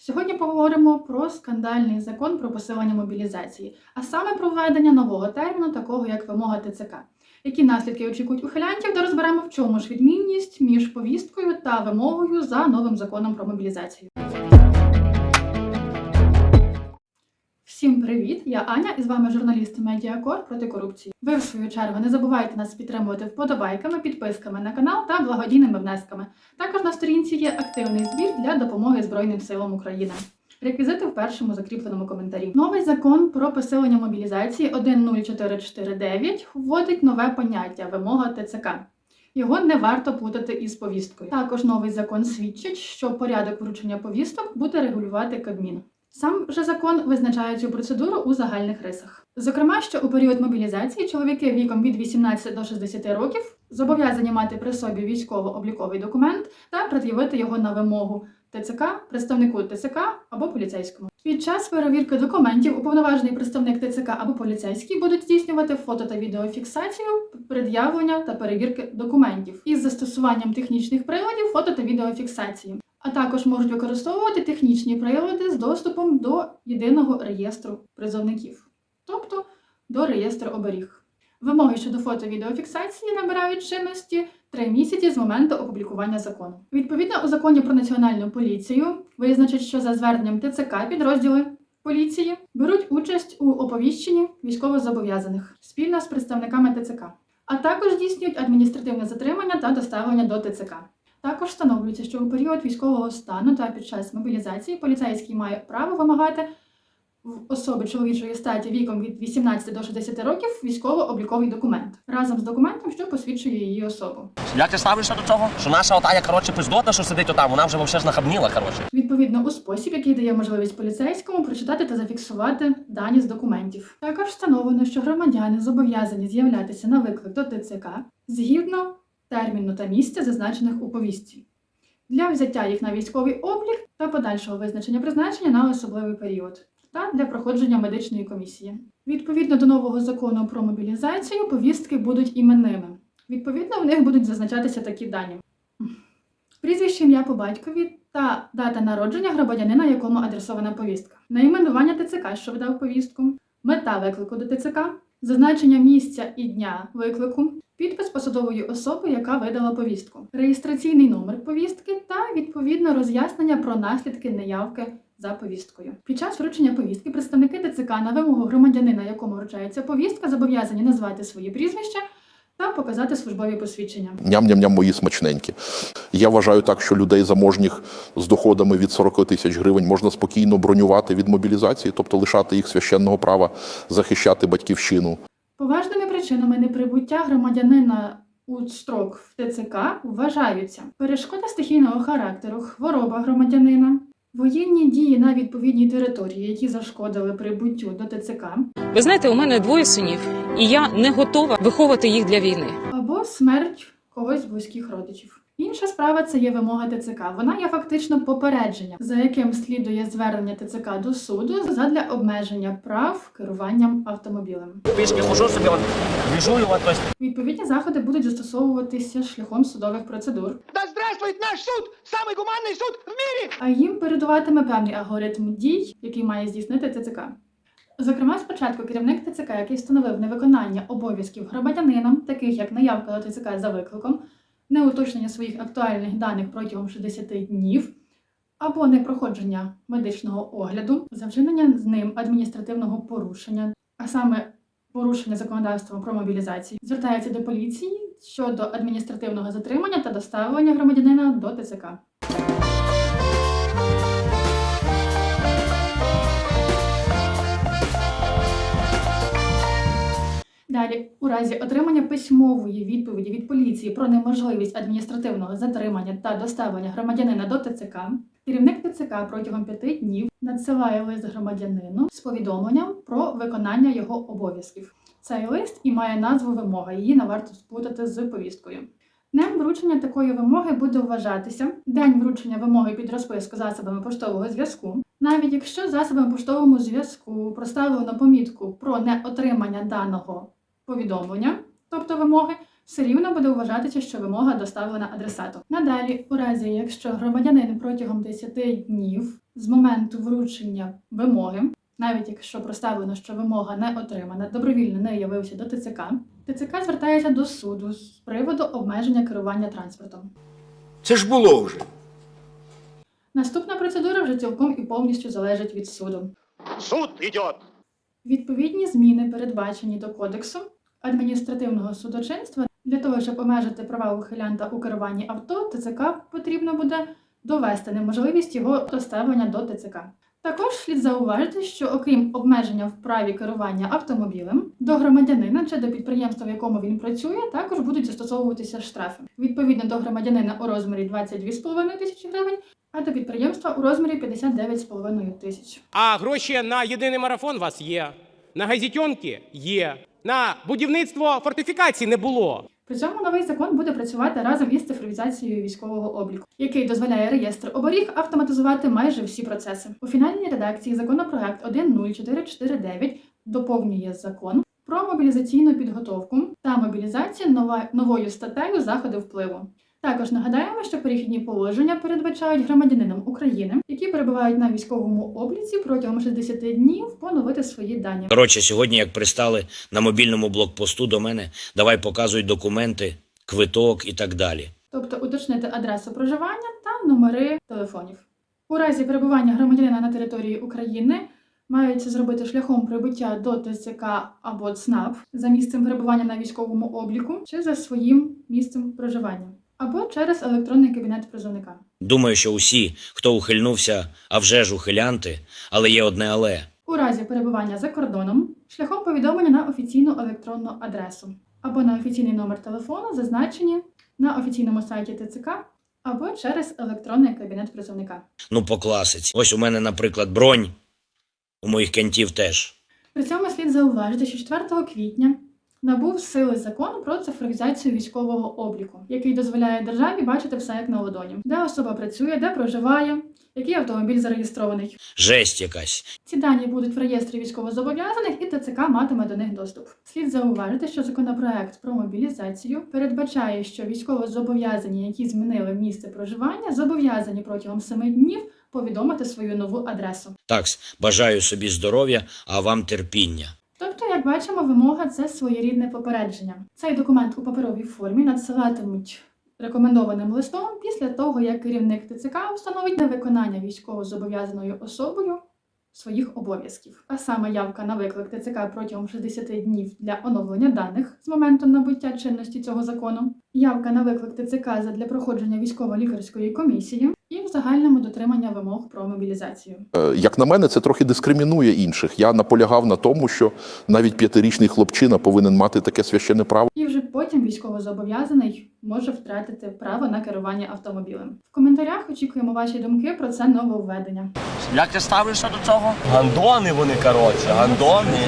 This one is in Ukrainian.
Сьогодні поговоримо про скандальний закон про посилення мобілізації, а саме про введення нового терміну, такого як вимога ТЦК. Які наслідки очікують ухилянтів, де розберемо, в чому ж відмінність між повісткою та вимогою за новим законом про мобілізацію. Привіт! Я Аня і з вами журналіст Медіакор проти корупції. Ви, в свою чергу, не забувайте нас підтримувати вподобайками, підписками на канал та благодійними внесками. Також на сторінці є активний збір для допомоги Збройним силам України. Реквізити в першому закріпленому коментарі. Новий закон про посилення мобілізації 10449 вводить нове поняття вимога ТЦК. Його не варто плутати із повісткою. Також новий закон свідчить, що порядок вручення повісток буде регулювати Кабмін. Сам же закон визначає цю процедуру у загальних рисах. Зокрема, що у період мобілізації чоловіки віком від 18 до 60 років зобов'язані мати при собі військово-обліковий документ та пред'явити його на вимогу ТЦК, представнику ТЦК або поліцейському. Під час перевірки документів уповноважений представник ТЦК або поліцейський будуть здійснювати фото та відеофіксацію, пред'явлення та перевірки документів із застосуванням технічних приладів фото та відеофіксації. А також можуть використовувати технічні прилади з доступом до єдиного реєстру призовників, тобто до реєстру оберіг. Вимоги щодо фото-відеофіксації набирають чинності три місяці з моменту опублікування закону. Відповідно, у законі про національну поліцію визначить, що за зверненням ТЦК підрозділи поліції беруть участь у оповіщенні військовозобов'язаних спільно з представниками ТЦК, а також здійснюють адміністративне затримання та доставлення до ТЦК. Також встановлюється, що у період військового стану та під час мобілізації поліцейський має право вимагати в особи чоловічої статі віком від 18 до 60 років військово-обліковий документ разом з документом, що посвідчує її особу. Як ти ставишся до цього? Що наша отая, коротше, пиздота, що сидить отам, вона вже вообще ж нахабніла, коротше. Відповідно, у спосіб, який дає можливість поліцейському прочитати та зафіксувати дані з документів. Також встановлено, що громадяни зобов'язані з'являтися на виклик до ТЦК згідно терміну та місця, зазначених у повістці, для взяття їх на військовий облік та подальшого визначення призначення на особливий період та для проходження медичної комісії. Відповідно до нового закону про мобілізацію, повістки будуть іменними. Відповідно, в них будуть зазначатися такі дані: прізвище ім'я по батькові та дата народження громадянина, якому адресована повістка, найменування ТЦК, що видав повістку, мета виклику до ТЦК, зазначення місця і дня виклику, підпис посадової особи, яка видала повістку, реєстраційний номер повістки та відповідно роз'яснення про наслідки неявки за повісткою. Під час вручення повістки представники ТЦК на вимогу громадянина, якому вручається повістка, зобов'язані назвати свої прізвища та показати службові посвідчення. Ням-ням-ням мої смачненькі. Я вважаю так, що людей заможніх з доходами від 40 тисяч гривень можна спокійно бронювати від мобілізації, тобто лишати їх священного права захищати батьківщину. Поважними причинами неприбуття громадянина у строк в ТЦК вважаються перешкода стихійного характеру, хвороба громадянина, воєнні дії на відповідній території, які зашкодили прибуттю до ТЦК, Ви знаєте, у мене двоє синів, і я не готова виховати їх для війни. або смерть когось з близьких родичів. Інша справа це є вимога ТЦК. Вона є фактично попередженням, за яким слідує звернення ТЦК до суду задля обмеження прав керуванням автомобілем. Пішки хожу собі, от, Відповідні заходи будуть застосовуватися шляхом судових процедур, Да здравствует наш суд! Самый гуманный суд в мире! а їм передуватиме певний алгоритм дій, який має здійснити ТЦК. Зокрема, спочатку керівник ТЦК, який встановив невиконання обов'язків громадянинам, таких як наявка до ТЦК за викликом, неуточнення своїх актуальних даних протягом 60 днів, або непроходження медичного огляду, за вчинення з ним адміністративного порушення, а саме порушення законодавства про мобілізацію, звертається до поліції щодо адміністративного затримання та доставлення громадянина до ТЦК. Далі, у разі отримання письмової відповіді від поліції про неможливість адміністративного затримання та доставлення громадянина до ТЦК, керівник ТЦК протягом п'яти днів надсилає лист громадянину з повідомленням про виконання його обов'язків. Цей лист і має назву вимога, її не варто сплутати з повісткою. Днем вручення такої вимоги буде вважатися день вручення вимоги під розписку засобами поштового зв'язку, навіть якщо засобами поштовому зв'язку проставлено помітку про неотримання даного повідомлення, тобто вимоги, все рівно буде вважатися, що вимога доставлена адресату. Надалі, у разі, якщо громадянин протягом 10 днів з моменту вручення вимоги, навіть якщо проставлено, що вимога не отримана, добровільно не явився до ТЦК, ТЦК звертається до суду з приводу обмеження керування транспортом. Це ж було вже. Наступна процедура вже цілком і повністю залежить від суду. Суд идет. Відповідні зміни передбачені до кодексу адміністративного судочинства. Для того, щоб обмежити права ухилянта у керуванні авто, ТЦК потрібно буде довести неможливість його доставлення до ТЦК. Також слід зауважити, що окрім обмеження в праві керування автомобілем, до громадянина чи до підприємства, в якому він працює, також будуть застосовуватися штрафи. Відповідно до громадянина у розмірі 22,5 тисячі гривень, а до підприємства у розмірі 59,5 тисяч. А гроші на єдиний марафон у вас є. На газітьонки є. На будівництво фортифікацій не було. При цьому новий закон буде працювати разом із цифровізацією військового обліку, який дозволяє реєстр оборіг автоматизувати майже всі процеси. У фінальній редакції законопроект 10449 доповнює закон про мобілізаційну підготовку та мобілізацію нова- новою статтею заходи впливу. Також нагадаємо, що перехідні положення передбачають громадянинам України, які перебувають на військовому обліці протягом 60 днів поновити свої дані. Коротше, сьогодні, як пристали на мобільному блокпосту до мене, давай показуй документи, квиток і так далі. тобто уточнити адресу проживання та номери телефонів. У разі перебування громадянина на території України мають це зробити шляхом прибуття до ТЦК або ЦНАП за місцем перебування на військовому обліку чи за своїм місцем проживання, або через електронний кабінет призовника. Думаю, що усі, хто ухильнувся, а вже ж ухилянти, але є одне але. У разі перебування за кордоном шляхом повідомлення на офіційну електронну адресу або на офіційний номер телефону, зазначені на офіційному сайті ТЦК, або через електронний кабінет призовника. Ну, по класиці. Ось у мене, наприклад, бронь, у моїх кентів теж. При цьому слід зауважити, що 4 квітня набув сили закон про цифровізацію військового обліку, який дозволяє державі бачити все як на ладоні, де особа працює, де проживає, який автомобіль зареєстрований. Жесть якась. Ці дані будуть в реєстрі військовозобов'язаних, і ТЦК матиме до них доступ. Слід зауважити, що законопроект про мобілізацію передбачає, що військовозобов'язані, які змінили місце проживання, зобов'язані протягом 7 днів повідомити свою нову адресу. Такс, бажаю собі здоров'я, а вам терпіння. Як бачимо, вимога це своєрідне попередження. Цей документ у паперовій формі надсилатимуть рекомендованим листом після того, як керівник ТЦК встановить невиконання військово-зобов'язаною особою своїх обов'язків, а саме явка на виклик ТЦК протягом 60 днів для оновлення даних з моменту набуття чинності цього закону, явка на виклик ТЦК для проходження військово-лікарської комісії і в загальному дотримання вимог про мобілізацію. Е, Як на мене, це трохи дискримінує інших. Я наполягав на тому, що навіть п'ятирічний хлопчина повинен мати таке священне право. І вже потім військовозобов'язаний може втратити право на керування автомобілем. В коментарях очікуємо ваші думки про це нововведення. Як ти ставишся до цього? Гандони вони, коротше, гандони.